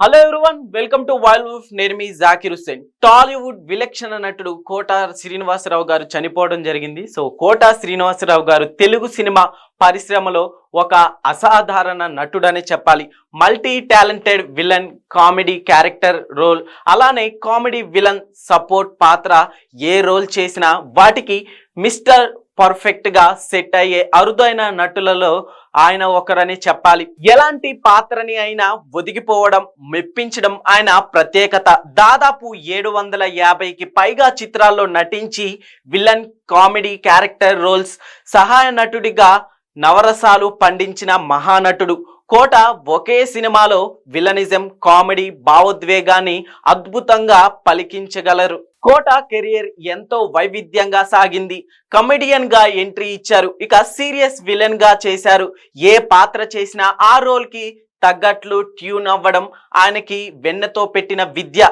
Hello everyone welcome to wild wolf నేను మీ జాకిర్ హుస్సేన్. టాలీవుడ్ విలక్షణ నటుడు కోట శ్రీనివాసరావు గారు చనిపోవడం జరిగింది. సో కోటా శ్రీనివాసరావు గారు తెలుగు సినిమా పరిశ్రమలో ఒక అసాధారణ నటుడనే చెప్పాలి. Multi talented villain comedy character role అలానే కామెడీ విలన్ సపోర్ట్ పాత్ర ఏ రోల్ చేసినా వాటికి మిస్టర్ పర్ఫెక్ట్గా సెట్ అయ్యే అరుదైన నటులలో ఆయన ఒకరని చెప్పాలి. ఎలాంటి పాత్రని అయినా ఒదిగిపోవడం మెప్పించడం ఆయన ప్రత్యేకత. దాదాపు ఏడు వందల యాభైకి పైగా చిత్రాల్లో నటించి విలన్ కామెడీ క్యారెక్టర్ రోల్స్ సహాయ నటుడిగా నవరసాలు పండించిన మహానటుడు. కోట ఒకే సినిమాలో విలనిజం కామెడీ భావోద్వేగాన్ని అద్భుతంగా పలికించగలరు. కోట కెరియర్ ఎంతో వైవిధ్యంగా సాగింది. కమెడియన్గా ఎంట్రీ ఇచ్చారు. ఇక సీరియస్ విలన్గా చేశారు. ఏ పాత్ర చేసినా ఆ రోల్కి తగ్గట్లు ట్యూన్ అవ్వడం ఆయనకి వెన్నతో పెట్టిన విద్య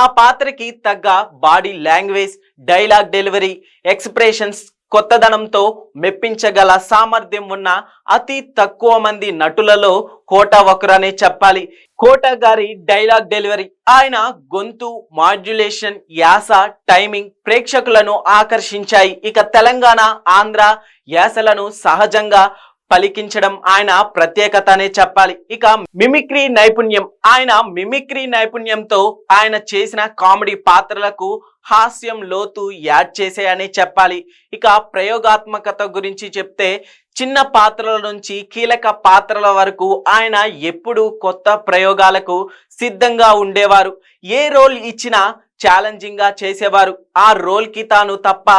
ఆ పాత్రకి తగ్గ body language dialogue delivery expressions కొత్తదనంతో మెప్పించగల సామర్థ్యం ఉన్న అతి తక్కువ మంది నటులలో కోట ఒకరనే చెప్పాలి. కోట గారి డైలాగ్ డెలివరీ ఆయన గొంతు మాడ్యులేషన్ యాస టైమింగ్ ప్రేక్షకులను ఆకర్షించాయి. ఇక తెలంగాణ ఆంధ్ర యాసలను సహజంగా పలికించడం ఆయన ప్రత్యేకత అనే చెప్పాలి. ఇక మిమిక్రీ నైపుణ్యం ఆయన మిమిక్రీ నైపుణ్యంతో ఆయన చేసిన కామెడీ పాత్రలకు హాస్యం లోతు యాడ్ చేసాయని చెప్పాలి. ఇక ప్రయోగాత్మకత గురించి చెప్తే చిన్న పాత్రల నుంచి కీలక పాత్రల వరకు ఆయన ఎప్పుడూ కొత్త ప్రయోగాలకు సిద్ధంగా ఉండేవారు. ఏ రోల్ ఇచ్చినా ఛాలెంజింగ్గా చేసేవారు. ఆ రోల్కి తాను తప్ప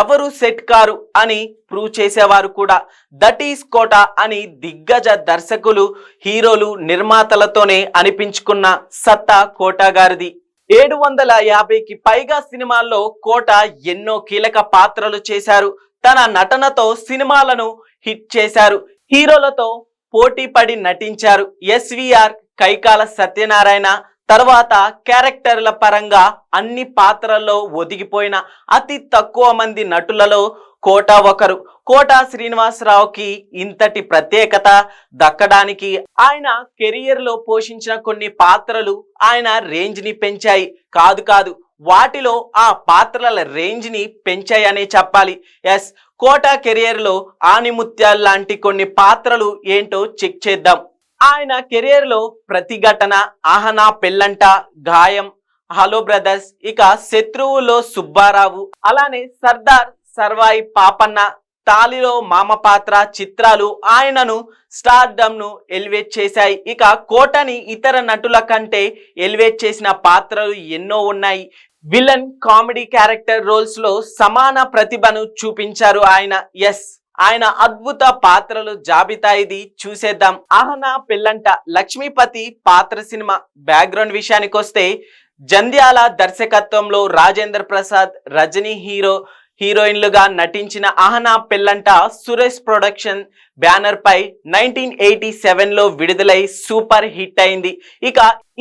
ఎవరు సెట్ కారు అని ప్రూవ్ చేసేవారు కూడా. దట్ ఈస్ కోట అని దిగ్గజ దర్శకులు హీరోలు నిర్మాతలతోనే అనిపించుకున్న సత్తా కోట గారిది. ఏడు వందల యాభైకి పైగా సినిమాల్లో కోట ఎన్నో కీలక పాత్రలు చేశారు. తన నటనతో సినిమాలను హిట్ చేశారు. హీరోలతో పోటీ పడి నటించారు ఎస్విఆర్ కైకాల సత్యనారాయణ తర్వాత క్యారెక్టర్ల పరంగా అన్ని పాత్రల్లో ఒదిగిపోయిన అతి తక్కువ మంది నటులలో కోట ఒకరు. కోటా శ్రీనివాసరావుకి ఇంతటి ప్రత్యేకత దక్కడానికి ఆయన కెరియర్లో పోషించిన కొన్ని పాత్రలు ఆయన రేంజ్ని పెంచాయి. కాదు కాదు వాటిలో ఆ పాత్రల రేంజ్ని పెంచాయనే చెప్పాలి. ఎస్ కోటా కెరియర్లో లో లాంటి కొన్ని పాత్రలు ఏంటో చెక్ చేద్దాం. ఆయన కెరియర్లో ప్రతిఘటన ఆహనా పెళ్ళంట గాయం హలో బ్రదర్స్ ఇక శత్రువులో సుబ్బారావు అలానే సర్దార్ సర్వాయి పాపన్న తాలిలో మామ పాత్ర చిత్రాలు ఆయనను స్టార్డమ్ను ఎలివేట్ చేశాయి. ఇక కోటని ఇతర నటుల కంటే ఎలివేట్ చేసిన పాత్రలు ఎన్నో ఉన్నాయి. విలన్ కామెడీ క్యారెక్టర్ రోల్స్లో సమాన ప్రతిభను చూపించారు ఆయన. ఎస్. ఆయన అద్భుత పాత్రలు జాబితా ఇది చూసేద్దాం. ఆహనా పెళ్ళంట లక్ష్మీపతి పాత్ర సినిమా బ్యాక్గ్రౌండ్ విషయానికి వస్తే జంధ్యాల దర్శకత్వంలో రాజేంద్ర ప్రసాద్ రజనీ హీరో హీరోయిన్లుగా నటించిన ఆహనా పెళ్ళంట సురేష్ ప్రొడక్షన్ బ్యానర్ పై నైన్టీన్ ఎయిటీ సెవెన్లో విడుదలై సూపర్ హిట్ అయింది. ఇక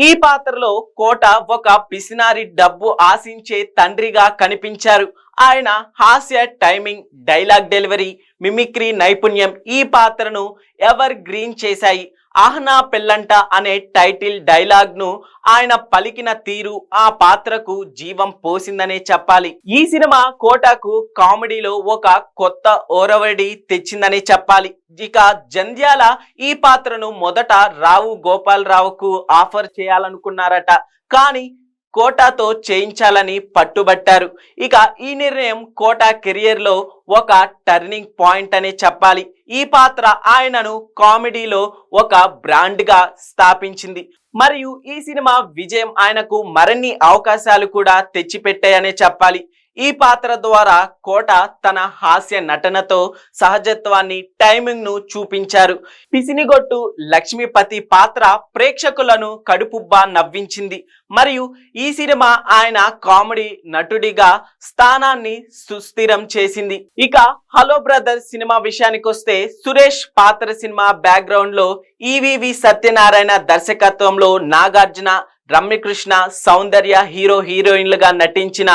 ఈ పాత్రలో కోట ఒక పిసినారి డబ్బు ఆశించే తండ్రిగా కనిపించారు. ఆయన హాస్య టైమింగ్ డైలాగ్ డెలివరీ మిమిక్రీ నైపుణ్యం ఈ పాత్రను ఎవర్ గ్రీన్ చేశాయి. ఆహ్నా పెళ్ళంట అనే టైటిల్ డైలాగ్ను ఆయన పలికిన తీరు ఆ పాత్రకు జీవం పోసిందనే చెప్పాలి. ఈ సినిమా కోటకు కామెడీలో ఒక కొత్త ఓరవడి తెచ్చిందనే చెప్పాలి. ఇక జంధ్యాల ఈ పాత్రను మొదట రావు గోపాలరావుకు ఆఫర్ చేయాలనుకున్నారట. కానీ కోటాతో చేయించాలని పట్టుబట్టారు. ఇక ఈ నిర్ణయం కోటా కెరియర్లో ఒక టర్నింగ్ పాయింట్ అనే చెప్పాలి. ఈ పాత్ర ఆయనను కామెడీలో ఒక బ్రాండ్గా స్థాపించింది. మరియు ఈ సినిమా విజయం ఆయనకు మరిన్ని అవకాశాలు కూడా తెచ్చిపెట్టాయనే చెప్పాలి. ఈ పాత్ర ద్వారా కోట తన హాస్య నటనతో సహజత్వాన్ని టైమింగ్ను చూపించారు. పిసినిగొట్టు లక్ష్మీపతి పాత్ర ప్రేక్షకులను కడుపుబ్బా నవ్వించింది. మరియు ఈ సినిమా ఆయన కామెడీ నటుడిగా స్థానాన్ని సుస్థిరం చేసింది. ఇక హలో బ్రదర్ సినిమా విషయానికి వస్తే సురేష్ పాత్ర సినిమా బ్యాక్గ్రౌండ్లో ఈవివి సత్యనారాయణ దర్శకత్వంలో నాగార్జున రమ్యకృష్ణ సౌందర్య హీరో హీరోయిన్లుగా నటించిన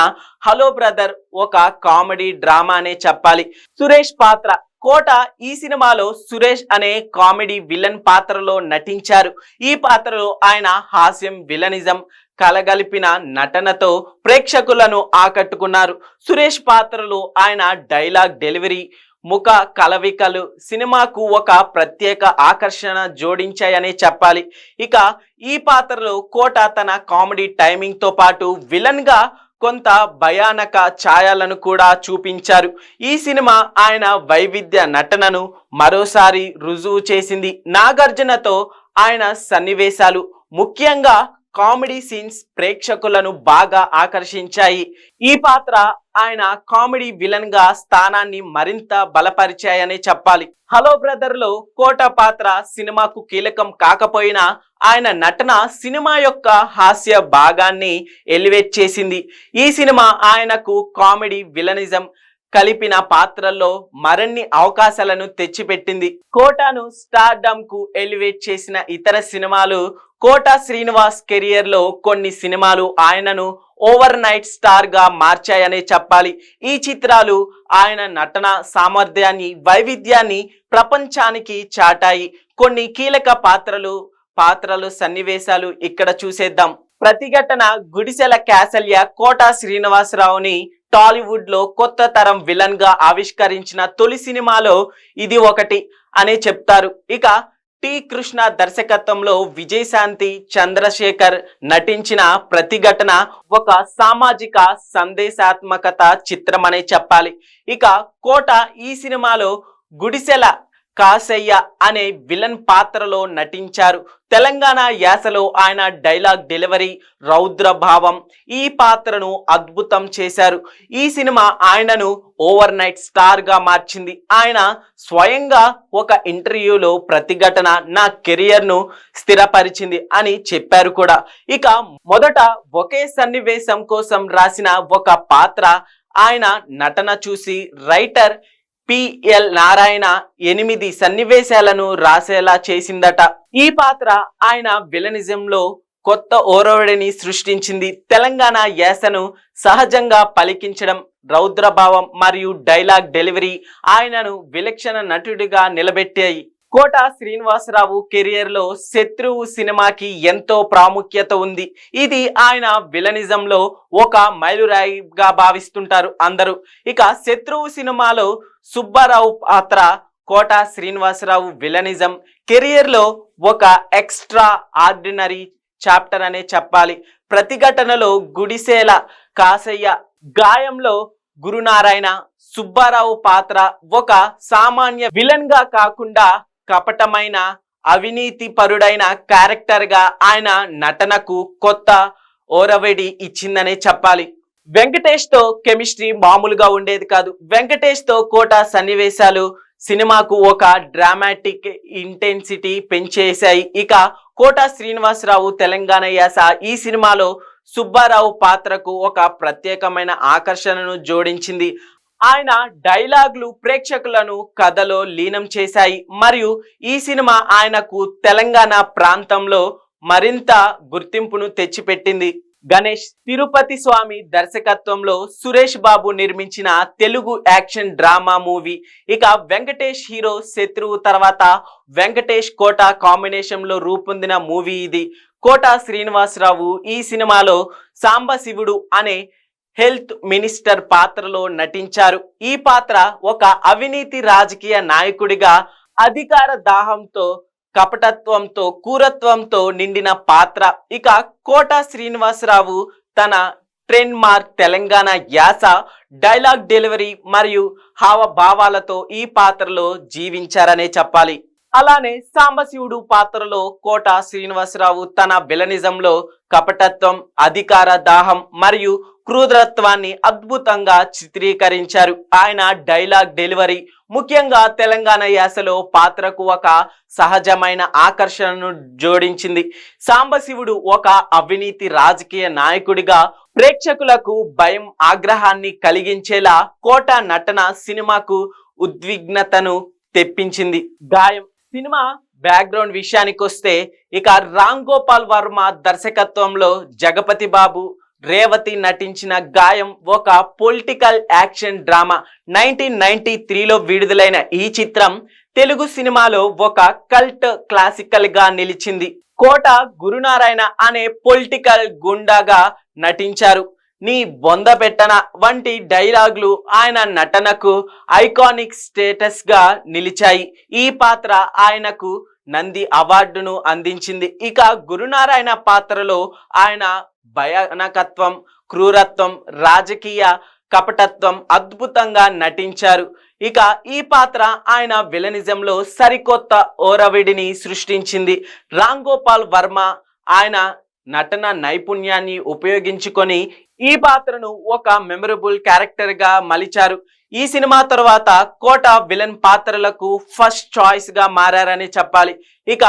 హలో బ్రదర్ ఒక కామెడీ డ్రామా అనే చెప్పాలి. సురేష్ పాత్ర. కోట ఈ సినిమాలో సురేష్ అనే కామెడీ విలన్ పాత్రలో నటించారు. ఈ పాత్రలో ఆయన హాస్యం విలనిజం కలగలిపిన నటనతో ప్రేక్షకులను ఆకట్టుకున్నారు. సురేష్ పాత్రలో ఆయన డైలాగ్ డెలివరీ ముఖ కలవికలు సినిమాకు ఒక ప్రత్యేక ఆకర్షణ జోడించాయనే చెప్పాలి. ఇక ఈ పాత్రలో కోట తన కామెడీ టైమింగ్తో పాటు విలన్గా కొంత భయానక ఛాయలను కూడా చూపించారు. ఈ సినిమా ఆయన వైవిధ్య నటనను మరోసారి రుజువు చేసింది. నాగార్జునతో ఆయన సన్నివేశాలు. ముఖ్యంగా కామెడీ సీన్స్ ప్రేక్షకులను బాగా ఆకర్షించాయి. ఈ పాత్ర ఆయన కామెడీ విలన్గా స్థానాన్ని మరింత బలపరిచాయని చెప్పాలి. హలో బ్రదర్లో కోట పాత్ర సినిమాకు కీలకం కాకపోయినా ఆయన నటన సినిమా యొక్క హాస్య భాగాన్ని ఎలివేట్ చేసింది. ఈ సినిమా ఆయనకు కామెడీ విలనిజం కలిపిన పాత్రల్లో మరిన్ని అవకాశాలను తెచ్చిపెట్టింది. కోటాను స్టార్డమ్కు ఎలివేట్ చేసిన ఇతర సినిమాలు కోటా శ్రీనివాస్ కెరియర్లో కొన్ని సినిమాలు ఆయనను ఓవర్ నైట్ స్టార్గా మార్చాయనే చెప్పాలి. ఈ చిత్రాలు ఆయన నటన సామర్థ్యాన్ని వైవిధ్యాన్ని ప్రపంచానికి చాటాయి. కొన్ని కీలక పాత్రలు పాత్రలు సన్నివేశాలు ఇక్కడ చూసేద్దాం. ప్రతిఘటన గుడిసెల క్యాసల్య కోటా శ్రీనివాసరావుని టాలీవుడ్లో కొత్త తరం విలన్గా ఆవిష్కరించిన తొలి సినిమాలో ఇది ఒకటి అనే చెప్తారు. ఇక టి కృష్ణ దర్శకత్వంలో విజయశాంతి చంద్రశేఖర్ నటించిన ప్రతిఘటన ఒక సామాజిక సందేశాత్మకత చిత్రం అనే చెప్పాలి. ఇక కోట ఈ సినిమాలో గుడిసెల కాసయ్య అనే విలన్ పాత్రలో నటించారు. తెలంగాణ యాసలో ఆయన డైలాగ్ డెలివరీ రౌద్ర భావం ఈ పాత్రను అద్భుతం చేశారు. ఈ సినిమా ఆయనను ఓవర్ నైట్ స్టార్గా మార్చింది. ఆయన స్వయంగా ఒక ఇంటర్వ్యూలో ప్రతిఘటన నా కెరియర్ను స్థిరపరిచింది అని చెప్పారు కూడా. ఇక మొదట ఒకే సన్నివేశం కోసం రాసిన ఒక పాత్ర ఆయన నటన చూసి రైటర్ పిఎల్ నారాయణ ఎనిమిది సన్నివేశాలను రాసేలా చేసిందట. ఈ పాత్ర ఆయన విలనిజంలో కొత్త ఓరవడిని సృష్టించింది. తెలంగాణ యాసను సహజంగా పలికించడం రౌద్రభావం మరియు డైలాగ్ డెలివరీ ఆయనను విలక్షణ నటుడిగా నిలబెట్టాయి. కోట శ్రీనివాసరావు కెరియర్లో శత్రువు సినిమాకి ఎంతో ప్రాముఖ్యత ఉంది. ఇది ఆయన విలనిజంలో ఒక మైలురాయిగా భావిస్తుంటారు అందరూ. ఇక శత్రువు సినిమాలో సుబ్బారావు పాత్ర కోట శ్రీనివాసరావు విలనిజం. కెరియర్లో ఒక ఎక్స్ట్రా ఆర్డినరీ చాప్టర్ అనే చెప్పాలి. ప్రతిఘటనలో గుడిసేల కాసయ్య గాయంలో గురునారాయణ సుబ్బారావు పాత్ర ఒక సామాన్య విలన్గా కాకుండా కపటమైన అవినీతి పరుడైన క్యారెక్టర్గా ఆయన నటనకు కొత్త ఓరవడి ఇచ్చిందనే చెప్పాలి. వెంకటేష్తో కెమిస్ట్రీ మామూలుగా ఉండేది కాదు. వెంకటేష్తో కోట సన్నివేశాలు సినిమాకు ఒక డ్రామాటిక్ ఇంటెన్సిటీ పెంచేశాయి. ఇక కోట శ్రీనివాసరావు తెలంగాణ యాస ఈ సినిమాలో సుబ్బారావు పాత్రకు ఒక ప్రత్యేకమైన ఆకర్షణను జోడించింది. ఆయన డైలాగులు ప్రేక్షకులను కథలో లీనం చేశాయి. మరియు ఈ సినిమా ఆయనకు తెలంగాణ ప్రాంతంలో మరింత గుర్తింపును తెచ్చిపెట్టింది. గణేష్ తిరుపతి స్వామి దర్శకత్వంలో సురేష్ బాబు నిర్మించిన తెలుగు యాక్షన్ డ్రామా మూవీ. ఇక వెంకటేష్ హీరో శత్రువు తర్వాత వెంకటేష్ కోట కాంబినేషన్లో రూపొందిన మూవీ ఇది. కోట శ్రీనివాసరావు ఈ సినిమాలో సాంబశివుడు అనే హెల్త్ మినిస్టర్ పాత్రలో నటించారు. ఈ పాత్ర ఒక అవినీతి రాజకీయ నాయకుడిగా అధికార దాహంతో కపటత్వంతో కూరత్వంతో నిండిన పాత్ర. ఇక కోట శ్రీనివాసరావు తన ట్రెండ్ మార్క్ తెలంగాణ యాస డైలాగ్ డెలివరీ మరియు హావభావాలతో ఈ పాత్రలో జీవించారనే చెప్పాలి. అలానే సాంబశివుడు పాత్రలో కోట శ్రీనివాసరావు తన విలనిజంలో కపటత్వం అధికార దాహం మరియు క్రూరత్వాన్ని అద్భుతంగా చిత్రీకరించారు. ఆయన డైలాగ్ డెలివరీ ముఖ్యంగా తెలంగాణ యాసలో పాత్రకు ఒక సహజమైన ఆకర్షణను జోడించింది. సాంబశివుడు ఒక అవినీతి రాజకీయ నాయకుడిగా ప్రేక్షకులకు భయం ఆగ్రహాన్ని కలిగించేలా కోట నటన సినిమాకు ఉద్విగ్నతను తెప్పించింది. గాయం సినిమా బ్యాక్గ్రౌండ్ విషయానికి వస్తే ఇక రామ్ గోపాల్ వర్మ దర్శకత్వంలో జగపతి బాబు రేవతి నటించిన గాయం ఒక political action drama. Nineteen ninety త్రీలో విడుదలైన ఈ చిత్రం తెలుగు సినిమాలో ఒక కల్ట్ క్లాసికల్గా నిలిచింది. కోట గురునారాయణ అనే పొలిటికల్ గుండాగా నటించారు. నీ బొంద పెట్టన వంటి డైలాగులు ఆయన నటనకు ఐకానిక్ స్టేటస్గా నిలిచాయి. ఈ పాత్ర ఆయనకు నంది అవార్డును అందించింది. ఇక గురునారాయణ పాత్రలో ఆయన భయానకత్వం క్రూరత్వం రాజకీయ కపటత్వం అద్భుతంగా నటించారు. ఇక ఈ పాత్ర ఆయన విలనిజంలో సరికొత్త ఓరవిడిని సృష్టించింది. రామ్ గోపాల్ వర్మ ఆయన నటన నైపుణ్యాన్ని ఉపయోగించుకొని ఈ పాత్రను ఒక మెమరబుల్ క్యారెక్టర్గా మలిచారు. ఈ సినిమా తర్వాత కోట విలన్ పాత్రలకు ఫస్ట్ చాయిస్గా మారారని చెప్పాలి. ఇక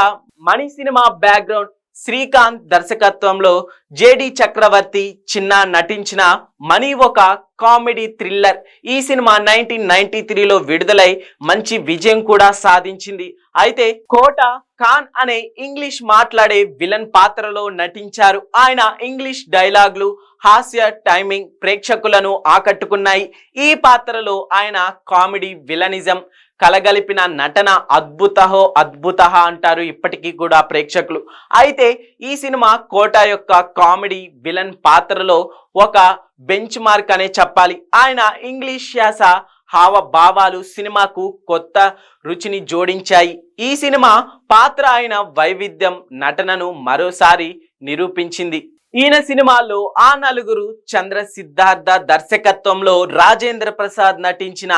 మణి సినిమా బ్యాక్గ్రౌండ్ శ్రీకాంత్ దర్శకత్వంలో జేడి చక్రవర్తి చిన్న నటించిన మనీ ఒక కామెడీ థ్రిల్లర్. ఈ సినిమా నైన్టీన్ నైన్టీ త్రీలో విడుదలై మంచి విజయం కూడా సాధించింది. అయితే కోట ఖాన్ అనే ఇంగ్లీష్ మాట్లాడే విలన్ పాత్రలో నటించారు. ఆయన ఇంగ్లీష్ డైలాగ్లు హాస్య టైమింగ్ ప్రేక్షకులను ఆకట్టుకున్నాయి. ఈ పాత్రలో ఆయన కామెడీ విలనిజం కలగలిపిన నటన అద్భుతహో అద్భుత అంటారు ఇప్పటికీ కూడా ప్రేక్షకులు. అయితే ఈ సినిమా కోట యొక్క కామెడీ విలన్ పాత్రలో ఒక బెంచ్ మార్క్ అనే చెప్పాలి. ఆయన ఇంగ్లీష్ యాస హావభావాలు సినిమాకు కొత్త రుచిని జోడించాయి. ఈ సినిమా పాత్ర అయిన వైవిధ్యం నటనను మరోసారి నిరూపించింది. ఈయన సినిమాల్లో ఆ నలుగురు చంద్ర సిద్ధార్థ దర్శకత్వంలో రాజేంద్ర ప్రసాద్ నటించిన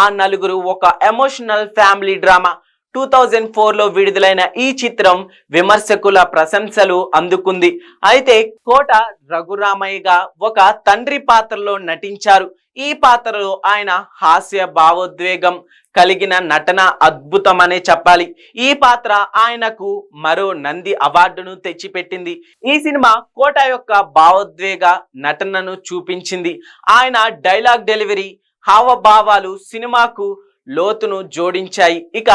ఆ నలుగురు ఒక emotional family drama. Two thousand ఫోర్లో విడుదలైన ఈ చిత్రం విమర్శకుల ప్రశంసలు అందుకుంది. అయితే కోట రఘురామయ్యగా ఒక తండ్రి పాత్రలో నటించారు. ఈ పాత్రలో ఆయన హాస్య భావోద్వేగం కలిగిన నటన అద్భుతమనే చెప్పాలి. ఈ పాత్ర ఆయనకు మరో నంది అవార్డును తెచ్చిపెట్టింది. ఈ సినిమా కోట యొక్క భావోద్వేగ నటనను చూపించింది. ఆయన డైలాగ్ డెలివరీ హావభావాలు సినిమాకు లోతును జోడించాయి. ఇక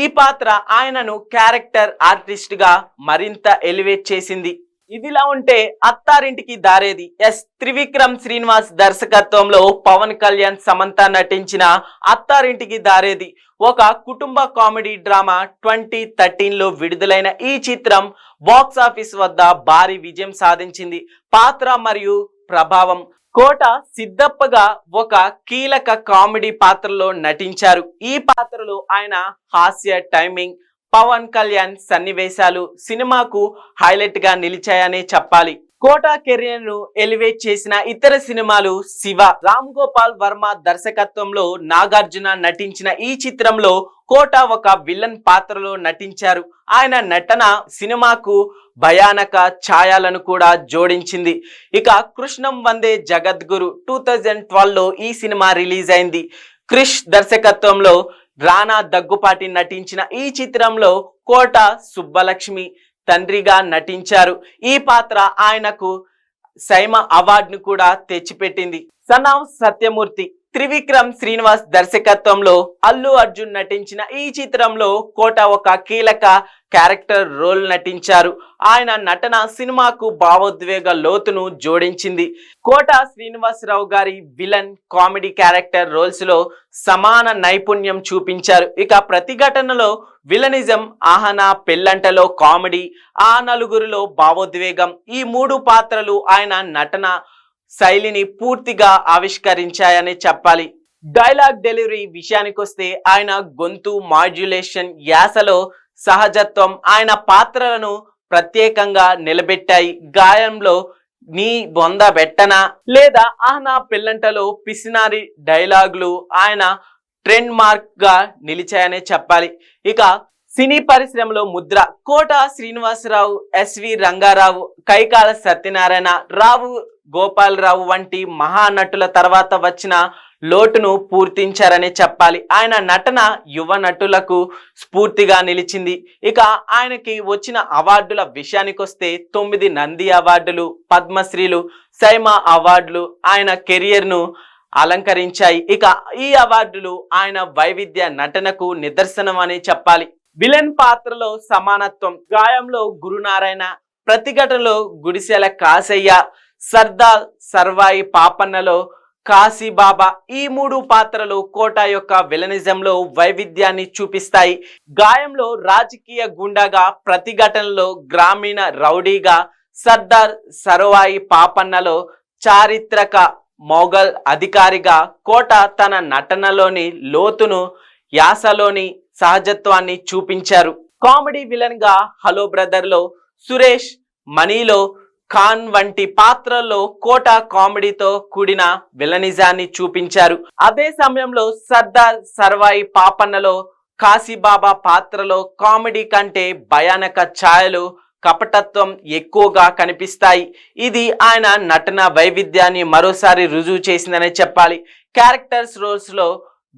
ఈ పాత్ర ఆయనను క్యారెక్టర్ ఆర్టిస్ట్గా మరింత ఎలివేట్ చేసింది. ఇదిలా ఉంటే అత్తారింటికి దారేది ఎస్ త్రివిక్రమ్ శ్రీనివాస్ దర్శకత్వంలో పవన్ కళ్యాణ్ సమంత నటించిన అత్తారింటికి దారేది. ఒక కుటుంబ కామెడీ డ్రామా ట్వంటీ థర్టీన్లో విడుదలైన ఈ చిత్రం బాక్స్ ఆఫీస్ వద్ద భారీ విజయం సాధించింది. పాత్ర మరియు ప్రభావం కోట సిద్ధప్పగా ఒక కీలక కామెడీ పాత్రలో నటించారు. ఈ పాత్రలో ఆయన హాస్య టైమింగ్ పవన్ కళ్యాణ్ సన్నివేశాలు సినిమాకు హైలైట్గా నిలిచాయనే చెప్పాలి. కోటా కెరియర్ను ఎలివేట్ చేసిన ఇతర సినిమాలు శివ రామ్ గోపాల్ వర్మ దర్శకత్వంలో నాగార్జున నటించిన ఈ చిత్రంలో కోట ఒక విలన్ పాత్రలో నటించారు. ఆయన నటన సినిమాకు భయానక ఛాయాలను కూడా జోడించింది. ఇక కృష్ణం వందే జగద్గురు టూ థౌజండ్ ట్వెల్వ్లో ఈ సినిమా రిలీజ్ అయింది. క్రిష్ దర్శకత్వంలో రానా దగ్గుపాటి నటించిన ఈ చిత్రంలో కోట సుబ్బలక్ష్మి తండ్రిగా నటించారు. ఈ పాత్ర ఆయనకు సైమ అవార్డును కూడా తెచ్చిపెట్టింది. సనావ్ సత్యమూర్తి త్రివిక్రమ్ శ్రీనివాస్ దర్శకత్వంలో అల్లు అర్జున్ నటించిన ఈ చిత్రంలో కోట ఒక కీలక క్యారెక్టర్ రోల్ నటించారు. ఆయన నటన సినిమాకు భావోద్వేగ లోతును జోడించింది. కోట శ్రీనివాసరావు గారి విలన్ కామెడీ క్యారెక్టర్ రోల్స్లో సమాన నైపుణ్యం చూపించారు. ఇక ప్రతిఘటనలో విలనిజం ఆహన పెళ్ళంటలో కామెడీ ఆ నలుగురిలో భావోద్వేగం ఈ మూడు పాత్రలు ఆయన నటన శైలిని పూర్తిగా ఆవిష్కరించాయని చెప్పాలి. డైలాగ్ డెలివరీ విషయానికొస్తే ఆయన గొంతు మాడ్యులేషన్ యాసలో సహజత్వం ఆయన పాత్రలను ప్రత్యేకంగా నిలబెట్టాయి. గాయంలో నీ బొంద బెట్టనా? లేదా ఆహనా పిల్లంటలో పిసినారి డైలాగులు ఆయన ట్రెండ్ మార్క్గా నిలిచాయనే చెప్పాలి. ఇక సినీ పరిశ్రమలో ముద్ర. కోట శ్రీనివాసరావు ఎస్వి రంగారావు కైకాల సత్యనారాయణ రావు గోపాలరావు వంటి మహానటుల తర్వాత వచ్చిన లోటును పూర్తించారని చెప్పాలి. ఆయన నటన యువ నటులకు స్ఫూర్తిగా నిలిచింది. ఇక ఆయనకి వచ్చిన అవార్డుల విషయానికి వస్తే తొమ్మిది నంది అవార్డులు పద్మశ్రీలు సైమా అవార్డులు ఆయన కెరియర్ను అలంకరించాయి. ఇక ఈ అవార్డులు ఆయన వైవిధ్య నటనకు నిదర్శనం అని చెప్పాలి. విలన్ పాత్రలో సమానత్వం గాయంలో గురునారాయణ ప్రతిఘటనలో గుడిసెల కాసయ్య సర్దార్ సర్వాయి పాపన్నలో కాశీబాబా ఈ మూడు పాత్రలు కోట యొక్క విలనిజంలో వైవిధ్యాన్ని చూపిస్తాయి. గాయంలో రాజకీయ గుండాగా ప్రతిఘటనలో గ్రామీణ రౌడీగా సర్దార్ సర్వాయి పాపన్నలో చారిత్రక మొఘల్ అధికారిగా కోట తన నటనలోని లోతును యాసలోని సహజత్వాన్ని చూపించారు. కామెడీ విలన్గా హలో బ్రదర్లో సురేష్ మనీలో ఖాన్ వంటి పాత్రల్లో కోట కామెడీతో కూడిన విలనిజాన్ని చూపించారు. అదే సమయంలో సర్దార్ సర్వాయి పాపన్నలో కాశీబాబా పాత్రలో కామెడీ కంటే భయానక ఛాయలు కపటత్వం ఎక్కువగా కనిపిస్తాయి. ఇది ఆయన నటన వైవిధ్యాన్ని మరోసారి రుజువు చేసిందనే చెప్పాలి. క్యారెక్టర్స్ రోల్స్లో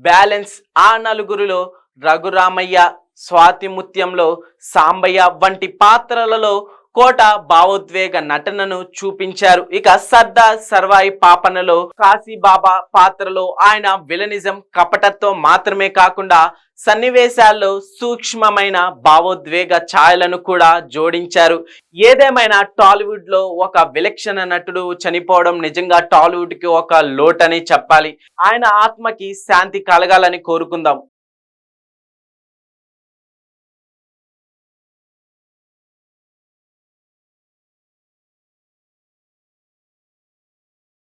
బ్యాలెన్స్ ఆ నలుగురిలో రఘురామయ్య స్వాతిముత్యంలో సాంబయ్య వంటి పాత్రలలో కోట భావోద్వేగ నటనను చూపించారు. ఇక సర్దార్ సర్వాయి పాపనలో కాశీబాబా పాత్రలో ఆయన విలనిజం కపటత్వం మాత్రమే కాకుండా సన్నివేశాల్లో సూక్ష్మమైన భావోద్వేగ ఛాయలను కూడా జోడించారు. ఏదేమైనా టాలీవుడ్లో ఒక విలక్షణ నటుడు చనిపోవడం నిజంగా టాలీవుడ్కి ఒక లోటని చెప్పాలి. ఆయన ఆత్మకి శాంతి కలగాలని కోరుకుందాం.